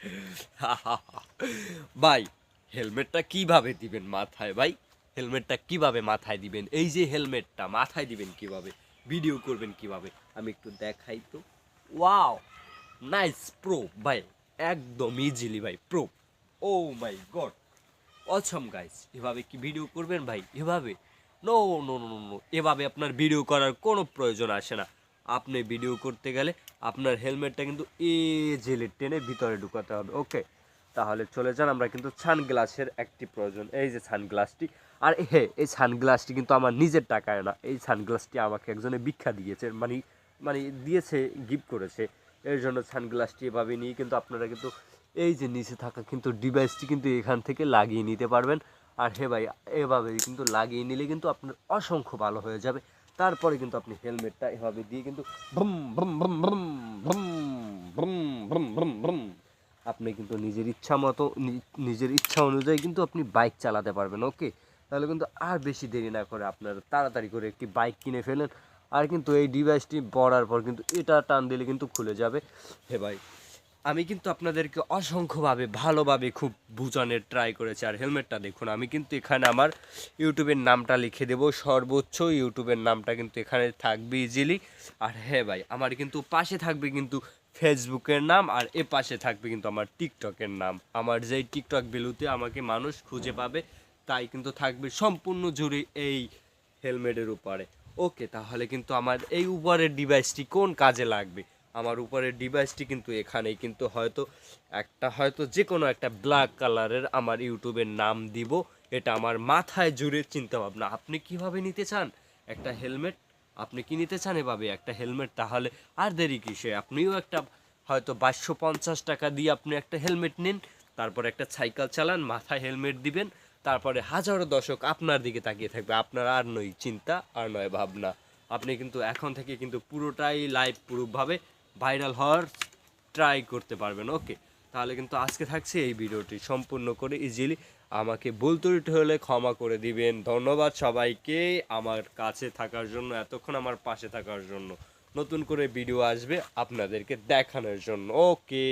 ভাই, হেলমেটটা কীভাবে দিবেন মাথায় ভাই? হেলমেটটা কীভাবে মাথায় দিবেন? এই যে হেলমেটটা মাথায় দিবেন কীভাবে? ভিডিও করবেন কীভাবে? আমি একটু দেখাই তো। ওয়াও নাইস প্রো ভাই। একদম ইজিলি ভাই pro oh my god awesome guys এভাবে কি ভিডিও করবেন ভাই? এভাবে? নো নো নো নো এভাবে আপনার ভিডিও করার কোনো প্রয়োজন আসে না। আপনি ভিডিও করতে গেলে আপনার হেলমেটটা কিন্তু এ জেলে টেনে ভিতরে ঢুকাতে হবে ওকে তাহলে চলে যান, আমরা কিন্তু সানগ্লাসের একটি প্রয়োজন। এই যে সানগ্লাসটি আর হ্যাঁ এই সানগ্লাসটি কিন্তু আমার নিজের টাকায় না, এই সানগ্লাসটি আমাকে একজনে ভিক্ষা দিয়েছে মানে মানে দিয়েছে গিফট করেছে। এর জন্য সানগ্লাসটি এভাবে নিয়ে কিন্তু আপনারা কিন্তু এই যে নিচে থাকা কিন্তু ডিভাইসটি কিন্তু এখান থেকে লাগিয়ে নিতে পারবেন। আর হে ভাই, এভাবে কিন্তু লাগিয়ে নিলে কিন্তু আপনার অসংখ্য ভালো হয়ে যাবে। তারপরে কিন্তু আপনি হেলমেটটা এভাবে দিয়ে কিন্তু ভ্রম ভ্রম ভ্রম ভ্রম ভ্রম ভ্রম ভ্রম ভ্রম ভ্রম। আপনি কিন্তু নিজের ইচ্ছা মতো নিজের ইচ্ছা অনুযায়ী কিন্তু আপনি বাইক চালাতে পারবেন, ওকে? তাহলে কিন্তু আর বেশি দেরি না করে আপনার তাড়াতাড়ি করে একটি বাইক কিনে ফেলেন। আর কিন্তু এই ডিভাইসটি পড়ার পর কিন্তু এটা টান দিলে কিন্তু খুলে যাবে। হে ভাই আমি কিন্তু আপনাদেরকে অসংখ্যভাবে, ভালোভাবে খুব বোঝানোর ট্রাই করেছি। আর হেলমেটটা দেখুন, আমি কিন্তু এখানে আমার ইউটিউবের নামটা লিখে দেবো। সর্বোচ্চ ইউটিউবের নামটা কিন্তু এখানে থাকবে ইজিলি আর হ্যাঁ ভাই, আমার কিন্তু পাশে থাকবে কিন্তু ফেসবুকের নাম, আর এ পাশে থাকবে কিন্তু আমার টিকটকের নাম। আমার যেই টিকটক বেলুতে আমাকে মানুষ খুঁজে পাবে, তাই কিন্তু থাকবে সম্পূর্ণ জুড়ে এই হেলমেটের উপরে। ওকে তাহলে কিন্তু আমার এই উপরের ডিভাইসটি কোন কাজে লাগবে? আমার উপরের ডিভাইসটি কিন্তু এখানেই, কিন্তু হয়তো একটা, হয়তো যে কোনো একটা ব্ল্যাক কালারের আমার ইউটিউবের নাম দিব, এটা আমার মাথায় জুড়ে চিন্তা ভাবনা আপনি কীভাবে নিতে চান একটা হেলমেট আপনি কি নিতে চান এভাবে একটা হেলমেট তাহলে আর দেরি কিসে? আপনিও একটা, হয়তো বাইশশো পঞ্চাশ টাকা দিয়ে আপনি একটা হেলমেট নিন, তারপর একটা সাইকেল চালান, মাথায় হেলমেট দিবেন, তারপরে হাজারো দশক আপনার দিকে তাকিয়ে থাকবে। আপনার আর নয় চিন্তা, আর নয় ভাবনা। আপনি কিন্তু এখন থেকে কিন্তু পুরোটাই লাইভ প্রুফভাবে ভাইরাল হওয়ার ট্রাই করতে পারবেন ওকে তাহলে কিন্তু আজকে থাকছে এই ভিডিওটি সম্পূর্ণ করে ইজিলি আমাকে ভুল হলে ক্ষমা করে দিবেন। ধন্যবাদ সবাইকে আমার কাছে থাকার জন্য, এতক্ষণ আমার পাশে থাকার জন্য। নতুন করে ভিডিও আসবে আপনাদেরকে দেখানোর জন্য ওকে